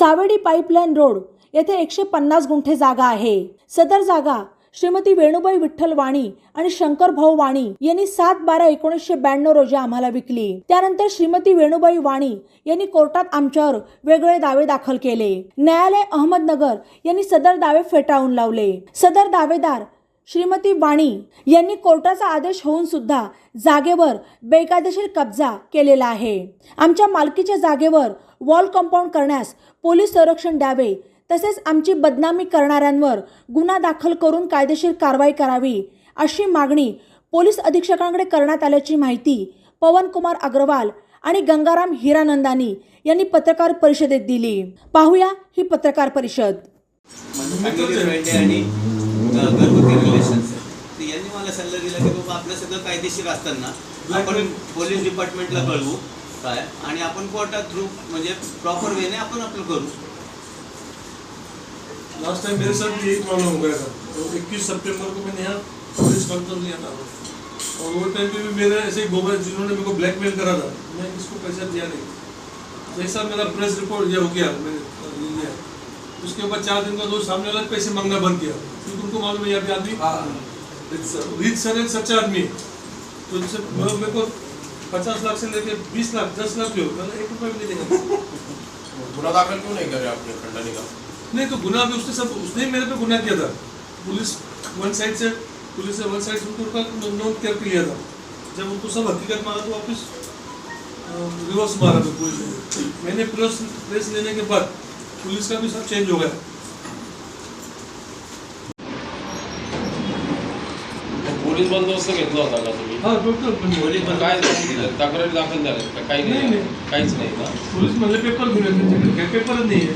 Savedi pipeline road येथे एकशे पन्नास गुंठे जागा आहे. सदर जागा श्रीमती वेणुबाई विठ्ठल वाणी आणि शंकर भाऊ वाणी यांनी सात बारा एकोणीसशे ब्याण्णव रोजी आम्हाला विकली. त्यानंतर श्रीमती वेणुबाई वाणी यांनी कोर्टात आमच्यावर वेगळे दावे दाखल केले. न्यायालय अहमदनगर यांनी सदर दावे फेटाळून लावले. सदर दावेदार श्रीमती वाणी यांनी कोर्टाचा आदेश होऊन सुद्धा जागेवर बेकायदेशीर कब्जा केलेला आहे. आमच्या मालकीच्या जागेवर वॉल कंपाऊंड करण्यास पोलीस संरक्षण द्यावे. तसेच आमची बदनामी करणाऱ्यांवर गुन्हा दाखल करून कायदेशीर कारवाई करावी अशी मागणी पोलीस अधीक्षकांकडे करण्यात आल्याची माहिती पवनकुमार अग्रवाल आणि गंगाराम हिरानंदानी यांनी पत्रकार परिषदेत दिली. पाहूया ही पत्रकार परिषद. आणि यांनी मला सल्ला दिला की बाबा आपलं सगळं कायदेशीर असताना आपण पोलीस डिपार्टमेंटला कळवू. काय आणि आपण कोर्टात थ्रू म्हणजे प्रॉपर वेने आपण आपलं करू. लास्ट टाइम मेरे साथ भी यही प्रॉब्लम हो गया था। तो 21 सितंबर को मैंने यहाँ पुलिस कॉन्फ्रेंस लिया था। और वो टाइम पे भी मेरे ऐसे ही बोबा जिन्होंने मेरे को ब्लैकमेल करा था मैं किसको पैसा दिया नहीं। जैसा मेरा प्रेस रिपोर्ट ये हो गया मैंने लिया। उसके बाद चार दिन का दो सामने वाला पैसे मांगना बंद किया। क्योंकि उनको मालूम है यहाँ पे आदमी रीत सर एक सच्चा आदमी है। तो जैसे मेरे को पचास लाख से लेके बीस लाख दस लाख भी हो मैंने एक रुपया भी नहीं देगा। गुन्हा दाखल क्यों नहीं करे आपने खंडनी का? नहीं तो गुना भी उसने सब उसने मेरे पे गुना किया था। पुलिस वन साइड से पुलिस ने वन साइड से उनको उनका नोट करके लिया था। जब उनको सब हकीकत मारा तो वापस रिवर्स मारा था पुलिस ने। मैंने प्रेस लेने के बाद पुलिस का भी सब चेंज हो गया। पोलीस बंदोबस्त घेतला होता का तुम्ही? हाँ टोटल पोलीस बंद- काय झालं? तक्रारी दाखल झाल्या का काही नाही, नाही. नाही. काहीच नाही ना पुलिस म्हणले पेपर घेऊन त्यांच्याकडे काही पेपरच नाही आहे.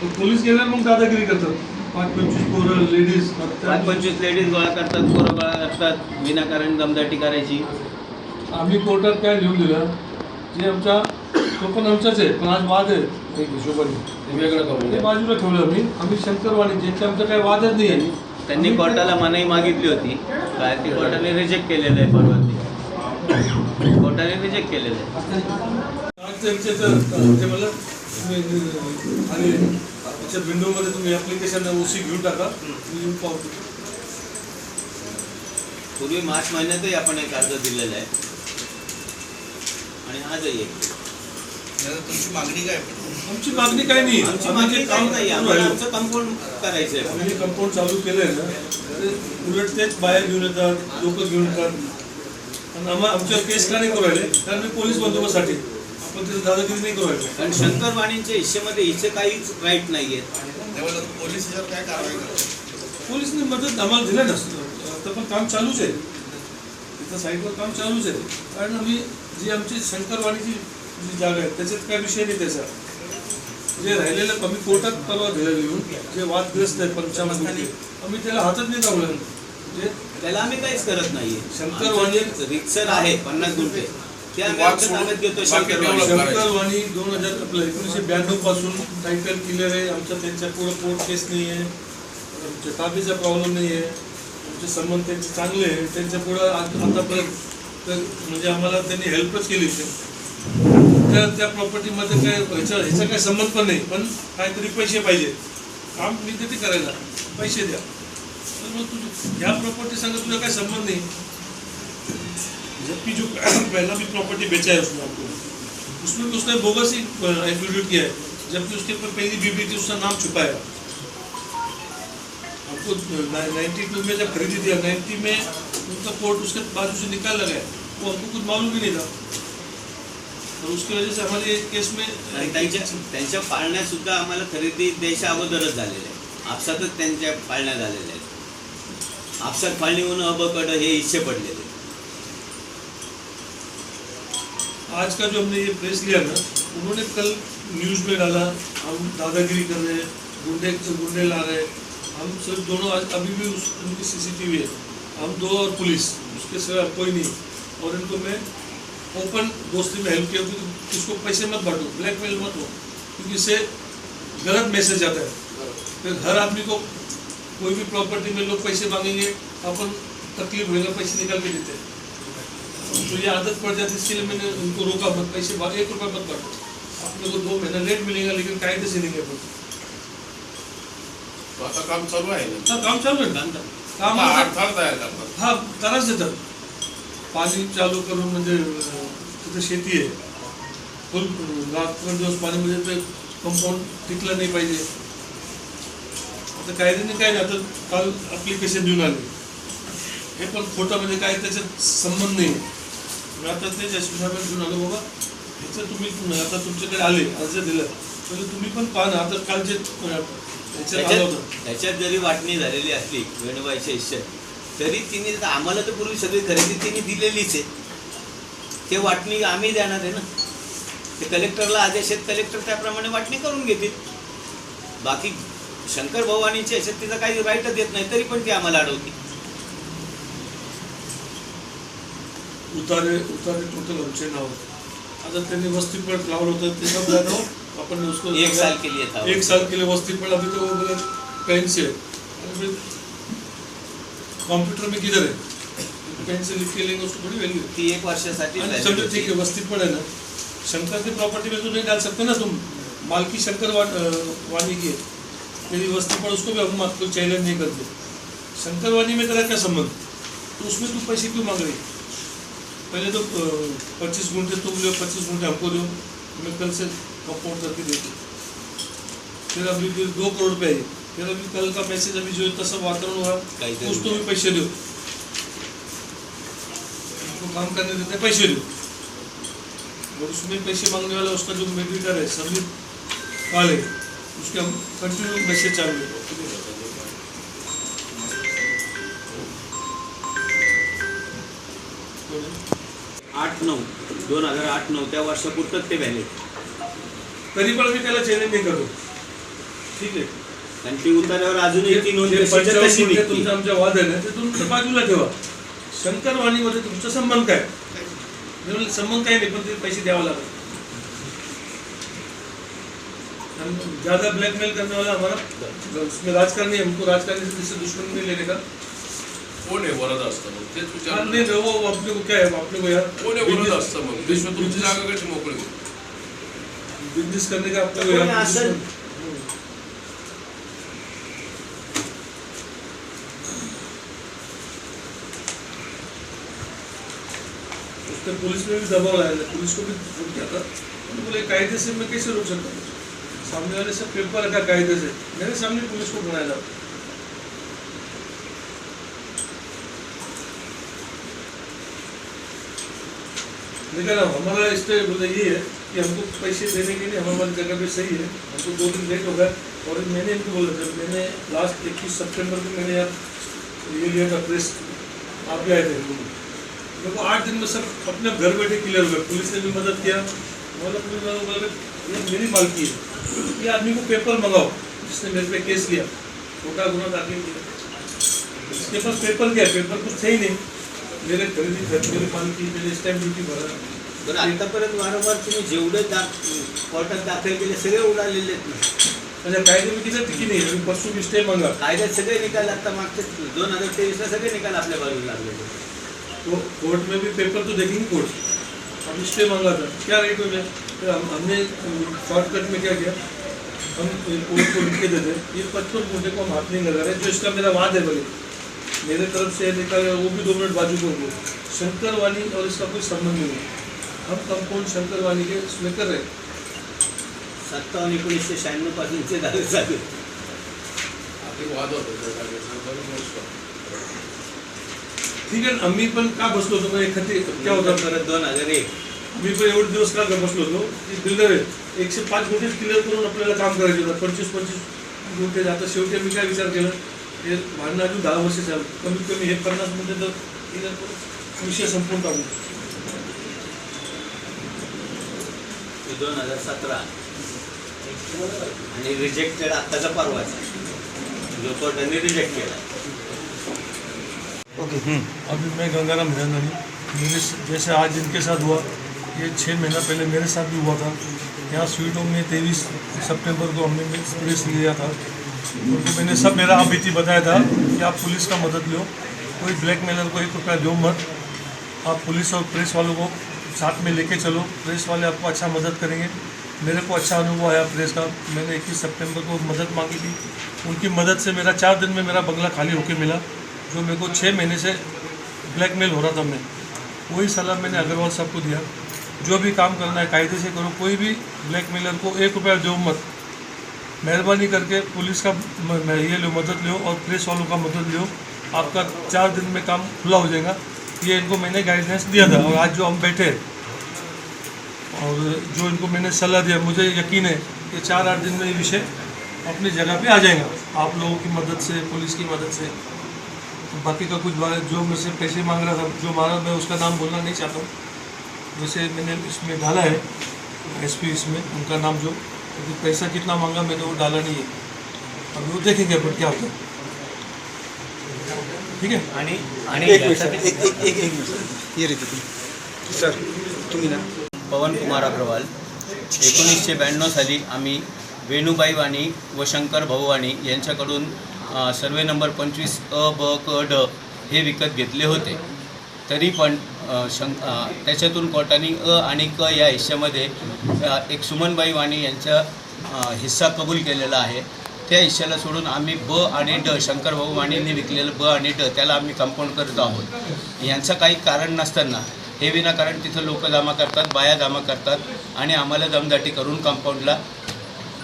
पण पोलीस गेल्यावर मग दादागिरी करतात. पाच पंचवीस पोरं लेडीज पाच पंचवीस लेडीज गोळा करतात पोरं गोळा करतात विनाकारण दमदाटी करायची. आम्ही कोर्टात काय लिहून दिलं? जे आमचा तो पण आमचाच आहे. पण आज वाद आहे. एक हिशोबाने. ते वेगळं करून ते द्या. बाजूला ठेवलं आम्ही. आम्ही शंकरवाणी ज्यांच्या आमचा काही वादच नाही आहे. त्यांनी कोर्टाला मनाई मागितली होती. काय ती कोर्टाने रिजेक्ट केलेलं आहे परवा ते कोर्टाने रिजेक्ट केलेलं आहे. तुम्ही, आणि त्याच्या विंडोमध्ये तुम्ही ॲप्लिकेशन ओसी घेऊन टाका तुम्ही येऊन पावतो पूर्वी मार्च महिन्यातही आपण एक अर्ज दिलेला आहे. आणि आजही एक तुमची मागणी काय आमची मागणी काही नाही. आमची मागणी काही काम नाही. आम्हाला आमचं कंपाऊंड करायचं आहे आम्ही कंपाऊंड चालू केलं आहे ना उलट तेच बाया घेऊन येतात लोक घेऊन येतात. आणि आम्हा आमच्यावर केस का नाही करू राहिले कारण मी पोलीस बंदोबस्तासाठी. आपण तिथे दादागिरी नाही करू राहिले कारण शंकर वाणींच्या हिस्सेमध्ये हिस्से काहीच राईट नाही आहेत पोलीस याच्यावर काय कारवाई करतात? पोलिसने मदत आम्हाला दिलं नसतं आता पण काम चालूच आहे. तिथं साईडवर काम चालूच आहे. कारण आम्ही जी आमची शंकरवाडीची जी जागा आहे त्याच्यात काय विषय नाही त्याचा. जे राहिलेलं आम्ही कोर्टात परवा दिलं जे वादग्रस्त आहे गुन्हे, आम्ही त्याला हातात नाही लावलं. म्हणजे त्याला आम्ही काहीच करत नाहीये. शंकर वाणी- रिक्सर आहे पन्नास गुंठे आमच्या शंकर वाणी. दोन हजार आपलं एकोणीसशे ब्याण्णवपासून टायटल क्लिअर आहे. आमचा त्यांच्या पुढं कोर्ट केस नाही आहे. आमच्या ताबीचा प्रॉब्लेम नाही आहे. आमचे संबंध त्यांचे चांगले आहे. त्यांच्या पुढं आतापर्यंत तर म्हणजे आम्हाला त्यांनी हेल्पच केली त्या त्या प्रॉपर्टीमध्ये काय ह्याचा ह्याचा काही संबंध पण नाही पण काहीतरी पैसे पाहिजे. काम मी ते करायला? पैसे द्या. तर मग तुझं ह्या प्रॉपर्टी सांगा तुझा काय संबंध जब जबकि जो पहला भी प्रॉपर्टी बेचा है उसने आपको उसमें तो उसने बोगस ही एफिडेविट किया है. जबकि उसके ऊपर पहली बीबी थी उसका नाम छुपाया. आपको नाइन्टी टू में जब खरीदी दिया नाइन्टी में उनका कोर्ट उसके बाजू से निकाल लगा वो हमको कुछ मालूम भी नहीं था. उसकी वजह से हमारे केस में त्यांच्या त्यांच्या पाळण्यात सुद्धा आम्हाला खरेदी द्यायच्या अगोदरच झालेलं आहे. आपसातच त्यांच्या पाळण्या झालेल्या आहेत आपसात फाळणी होऊन अबकड हे हिस्से पडलेले. आहेत. आज का जो हमने ये प्रेस लिया ना उन्होंने कल न्यूज़ में डाला हम दादागिरी कर रहे हैं गुंडे गुंडे ला रहे हैं। हम सिर्फ दोनों आज अभी भी उस उनकी सीसीटीवी है। हम दो और पुलिस उसके सिवा कोई नहीं। और इनको मैं ओपन दोस्ती में हेल्प किया क्योंकि इसको पैसे मत बांटो ब्लैकमेल मत हो क्योंकि इससे गलत मैसेज आता है। फिर हर आदमी को कोई भी प्रॉपर्टी में लोग पैसे मांगेंगे अपन तकलीफ़ होगा पैसे निकाल के देते हैं। तो ये आदत पड़ जाती है इसके लिए मैंने उनको रोका मत पैसे एक रुपया मत बांटो। अपने को दो महीना लेट मिलेगा लेकिन कायदे से नहीं है तो आता काम चालू आहे ना हाँ, काम चालू आहे काम तयार करतात हा? कराच देतात पाणी चालू करून म्हणजे तिथं शेती आहे. फुल रात्र दिवस पाणी म्हणजे ते कंपाऊंड टिकलं नाही पाहिजे. आता कायद्याने काय नाही आता काल अप्लिकेशन देऊन आले. हे पण खोटं म्हणजे काय त्याच्यात संबंध नाही. मी आता तेच साहेबांना घेऊन आलो बाबा ह्याचं तुम्ही आता तुमच्याकडे आले अर्ज दिलं. तर तुम्ही पण पाहा आता कालचे त्याच्यात जरी वाटणी झालेली असली वेणूबाईच्या हिश्श्यात तरी तिने आम्हाला तर पूर्वी सगळी खरेदी तिने दिलेलीच आहे. ते वाटणी आम्ही देणार आहे ना. ते कलेक्टरला आदेश आहेत कलेक्टर त्याप्रमाणे वाटणी करून घेतील. बाकी शंकर भवानीच्या ह्याच्यात तिचा काही राईटच देत नाही तरी पण ती आम्हाला अडवते उतारे उतारे टोटल आमचे नाव? आता त्यांनी वस्तीपट लावलं होतं ते सब ने उसको एक साल के लिए था एक साल के लिए वस्तीपट अभी तो वो बोले कंप्यूटर में किधर है? पेन से लिख के लेंगे उसको बड़ी वैल्यू ती एक वर्षासाठी समझो ठीक है। वस्तीपट है ना। शंकर की प्रॉपर्टी में तो नहीं डाल सकते ना तुम। मालकी शंकर वा, वाणी की है। यदि वस्तीपट उसको भी हम आपको चैलेंज नहीं करते। शंकर वाणी में तेरा क्या संबंध? तो उसमें तू पैसे क्यों मांग रही पहले तो पच्चीस घंटे तुम लो पच्चीस घंटे हमको दो। मैं कल से कंपाउंड करके देती फिर अभी फिर दो करोड़ रुपये आई फिर अभी कल का मैसेज अभी जो इतना सब वातावरण हुआ काही तो भी पैसे दो उनको काम करने देते पैसे दो और उसमें पैसे मांगने वाला उसका जो मेडिटर है सभी काले उसके हम कंटिन्यू मैसेज चालू है। आठ नऊ दोन हजार आठ नऊ त्या वर्षापुरतच ते व्हॅलिड तरी पण मी त्याला चॅलेंज नाही करतो ठीक आहे. आणि ती उतार्यावर अजूनही ती नोंद कशी. तुमचा आमच्या वाद आहे ना ते तुमच्या बाजूला ठेवा. शंकरवाणीमध्ये तुमचा संबंध काय? मी म्हणलं, संबंध काही नाही पण ते पैसे द्यावं हम ज्यादा ब्लैकमेल करने वाला हमारा उसमें राजकारणी है, हमको राजकारणी से दुश्मन नहीं लेने का? कोण आहे वरद असतं मग? तेच विचार नहीं वो को क्या अपने को यार कोण आहे वरद असतं मग? विश्व तुमची जागा कशी मोकळी का को पर पुलिस में भी दबाव था, पुलिस को भी फ़ोन किया था। उन्होंने बोले कायदे से मैं कैसे रोक सकता हूँ? सामने वाले से पेपर रखा कायदे से। मेरे सामने पुलिस को बनाया था। लेकिन अब हमारा इस पे बोले ये है कि हमको पैसे देने के लिए हमारी जगह पे सही है। हमको दो दिन लेट हो गया और मैंने इनको बोला जब मैंने लास्ट इक्कीस सितंबर को मैंने यार ये लिया था प्रेस आप भी आए थे। मेरे को आठ दिन में सब अपने घर बैठे क्लियर हुए पुलिस ने भी मदद किया मतलब मेरी मालकी है ये आदमी को पेपर मंगाओ जिसने मेरे पे केस लिया छोटा गुना दाखिल किया। इसके पास पेपर क्या पेपर कुछ थे ही नहीं। मेरे खरीदी घर मेरी मालकी मैंने स्टैम्प ड्यूटी भरा। बरं आतापर्यंत वारंवार तुम्ही जेवढे दा कोर्टात दाखल केले सगळे उडालेले आहेत ना कायदे में किधर टिकी नहीं परसों मांगा. कायद्यात सगळे निकाल आता मागचे दोन हज़ार तेवीसला सगळे निकाल आपल्या बाजूला लागलेले तो कोर्ट में भी पेपर तो देखेंगे कोर्ट हम स्टे मांगा था क्या रेट हो गया फिर हम हमने शॉर्टकट में क्या किया हम कोर्ट को लिख के देते ये पचपन घंटे को हम हाथ नहीं लगा रहे जो इसका मेरा वाद है बोले मेरे तरफ़ से निकाल वो भी दो मिनट बाजू को हो शंकर वाणी और इसका कोई संबंध नहीं है हम कंपाउंड शंकर वाणी के उसमें कर रहे हैं सत्तावन्न एकोणीसशे शहाण्णव पासूनचे झाले चालू. आधी वाद होतो ठीक आहे ना, आम्ही पण का बसलो होतो? ना एखादी क्या होता परत दोन हजार एक. मी पण एवढे दिवस का बसलो होतो? की बिल्डर एकशे पाच गुंठेच क्लिअर करून आपल्याला काम करायचे होतं. पंचवीस पंचवीस गुंठे आता शेवटी मी काय विचार केला? हे भांडणं अजून दहा वर्ष चालू कमीत कमी हे पन्नास गुंठे तर विषय संपून टाकू. दोन हजार सतरा. आणि रिजेक्टेड आत्ताचा परवाचा. जो कोर्टाने रिजेक्ट केला. अभी मैं गंगाराम हिरंदानी मेरे जैसे आज इनके साथ हुआ ये छः महीना पहले मेरे साथ भी हुआ था। यहाँ स्वीट होम में तेईस सितंबर को हमने प्रेस लिया था। उनको मैंने सब मेरा आप बीती बताया था कि आप पुलिस का मदद लो। कोई ब्लैकमेलर को एक रुपया दो मत आप पुलिस और प्रेस वालों को साथ में लेके चलो। प्रेस वाले आपको अच्छा मदद करेंगे। मेरे को अच्छा अनुभव आया प्रेस का। मैंने इक्कीस सितंबर को मदद मांगी थी। उनकी मदद से मेरा चार दिन में मेरा बंगला खाली होके मिला। जो मेरे को छः महीने से ब्लैकमेल हो रहा था मैं, वही सलाह मैंने अग्रवाल साहब को दिया। जो भी काम करना है, कायदे से करो, कोई भी ब्लैकमेलर को एक रुपया दो मत। मेहरबानी करके पुलिस का ये लो, मदद लो और प्रेस वालों का मदद लो। आपका चार दिन में काम खुला हो जाएगा। ये इनको मैंने गाइडेंस दिया था और आज जो हम बैठे और जो इनको मैंने सलाह दिया, मुझे यकीन है कि चार आठ दिन में ये विषय अपनी जगह पे आ जाएगा। आप लोगों की मदद से, पुलिस की मदद से। बाकी का कुछ बात जो मुझसे पैसे मांग रहा था जो मारा मैं उसका नाम बोलना नहीं चाहता हूँ। वैसे मैंने इसमें डाला है एसपी इसमें उनका नाम जो क्योंकि पैसा कितना मांगा मैंने वो डाला नहीं है। अभी वो देखेंगे अपन क्या होता है। ठीक है? आणि आणि एक मिनिट एक एक एक एक मिनिट सर ये रे तुम्ही. सर तुम्ही ना. पवन कुमार अग्रवाल एकोणीसशे ब्याण्णव साली आम्ही वेणूबाई वाणी व शंकर भाऊ वाणी यांच्याकडून सर्वे नंबर पंचवीस अ ब क ड हे विकत घेतले होते. तरी पण शं त्याच्यातून कोर्टाने अ आणि क या हिश्श्यामध्ये एक सुमनबाई वाणी यांचा हिस्सा कबूल केलेला आहे. त्या हिश्श्याला सोडून आम्ही ब आणि ड शंकरभाऊ वाणींनी विकलेलं ब आणि ड त्याला आम्ही कंपाऊंड करत आहोत. यांचं काही कारण नसताना हे विनाकारण तिथं लोक जमा करतात बाया जमा करतात आणि आम्हाला दमदाटी करून कंपाऊंडला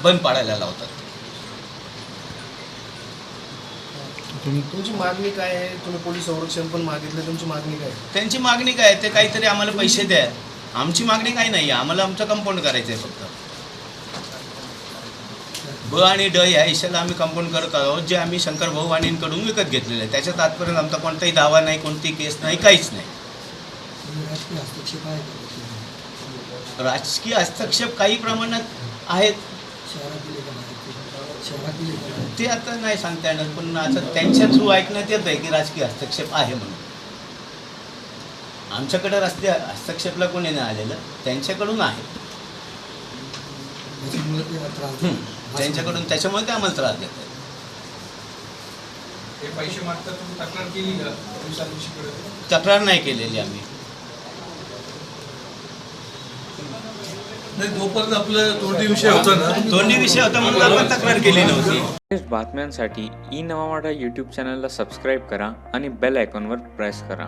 बंद पाडायला लावतात. तुमची मागणी काय आहे? तुम्ही पोलीस संरक्षण पण मागितलं तुमची मागणी काय आहे? त्यांची मागणी काय आहे? ते काहीतरी आम्हाला पैसे द्या आमची मागणी काही नाही आहे. आम्हाला आमचं कंपाऊंड करायचं आहे फक्त. ब आणि ड या हिश्श्याला आम्ही कंपाऊंड करत आहोत जे आम्ही शंकर भाऊ वाणींकडून विकत घेतलेलं आहे. त्याच्यात आजपर्यंत आमचा कोणताही दावा नाही कोणती केस नाही काहीच नाही. राजकीय हस्तक्षेप काही प्रमाणात आहेत. ते आता नाही सांगता येणार पण आता त्यांच्या थ्रू ऐकण्यात येत आहे की राजकीय हस्तक्षेप आहे म्हणून. आमच्याकडे राजकीय हस्तक्षेपला कोणी नाही आलेलं त्यांच्याकडून आहे. हं. त्यांच्याकडून त्याच्यामुळे ते आम्हाला त्रास देत आहेत तक्रार नाही केलेली आम्ही. नाही जोपर्यंत आपलं तोंडी विषय होता ना. दोन्ही विषय होता म्हणून आपण तक्रार केली नव्हती. लेटेस्ट बातम्यांसाठी ई नवा मराठा यूट्यूब चॅनलला सबस्क्राईब करा आणि बेल आयकॉनवर प्रेस करा.